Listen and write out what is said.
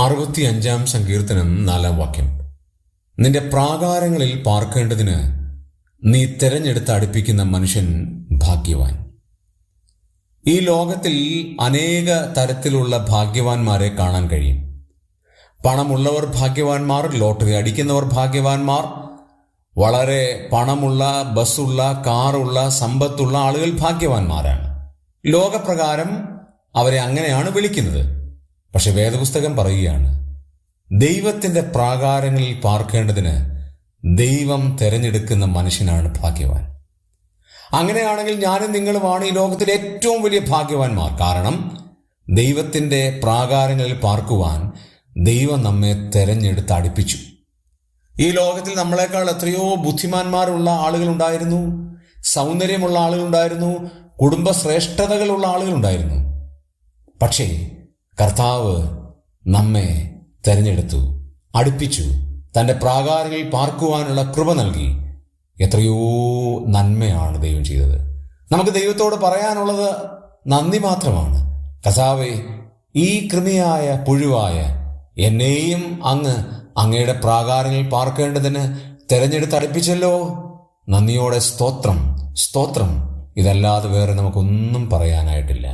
അറുപത്തിയഞ്ചാം സങ്കീർത്തനം നാലാം വാക്യം. നിന്റെ പ്രാകാരങ്ങളിൽ പാർക്കേണ്ടതിന് നീ തെരഞ്ഞെടുത്ത് അടുപ്പിക്കുന്ന മനുഷ്യൻ ഭാഗ്യവാൻ. ഈ ലോകത്തിൽ അനേക തരത്തിലുള്ള ഭാഗ്യവാന്മാരെ കാണാൻ കഴിയും. പണമുള്ളവർ ഭാഗ്യവാന്മാർ ലോട്ടറി അടിക്കുന്നവർ ഭാഗ്യവാന്മാർ വളരെ പണമുള്ള ബസ്സുള്ള കാറുള്ള സമ്പത്തുള്ള ആളുകൾ ഭാഗ്യവാന്മാരാണ്. ലോകപ്രകാരം അവരെ അങ്ങനെയാണ് വിളിക്കുന്നത്. പക്ഷെ വേദപുസ്തകം പറയുകയാണ് ദൈവത്തിന്റെ പ്രാകാരങ്ങളിൽ പാർക്കേണ്ടതിന് ദൈവം തിരഞ്ഞെടുക്കുന്ന മനുഷ്യനാണ് ഭാഗ്യവാൻ. അങ്ങനെയാണെങ്കിൽ ഞാനും നിങ്ങളുമാണ് ഈ ലോകത്തിലെ ഏറ്റവും വലിയ ഭാഗ്യവാന്മാർ. കാരണം ദൈവത്തിന്റെ പ്രാകാരങ്ങളിൽ പാർക്കുവാൻ ദൈവം നമ്മെ തെരഞ്ഞെടുത്ത് അടുപ്പിച്ചു. ഈ ലോകത്തിൽ നമ്മളെക്കാൾ എത്രയോ ബുദ്ധിമാന്മാരുള്ള ആളുകളുണ്ടായിരുന്നു സൗന്ദര്യമുള്ള ആളുകളുണ്ടായിരുന്നു കുടുംബശ്രേഷ്ഠതകളുള്ള ആളുകളുണ്ടായിരുന്നു. പക്ഷേ കർത്താവ് നമ്മെ തെരഞ്ഞെടുത്തു അടുപ്പിച്ചു തന്റെ പ്രാകാരങ്ങളിൽ പാർക്കുവാനുള്ള കൃപ നൽകി. എത്രയോ നന്മയാണ് ദൈവം ചെയ്തത്. നമുക്ക് ദൈവത്തോട് പറയാനുള്ളത് നന്ദി മാത്രമാണ്. കർത്താവേ ഈ കൃമിയായ പുഴുവായ എന്നെയും അങ്ങ് അങ്ങയുടെ പ്രാകാരങ്ങളിൽ പാർക്കേണ്ടതിന് തെരഞ്ഞെടുത്ത് അടുപ്പിച്ചല്ലോ. നന്ദിയോടെ സ്തോത്രം സ്തോത്രം. ഇതല്ലാതെ വേറെ നമുക്കൊന്നും പറയാനായിട്ടില്ല.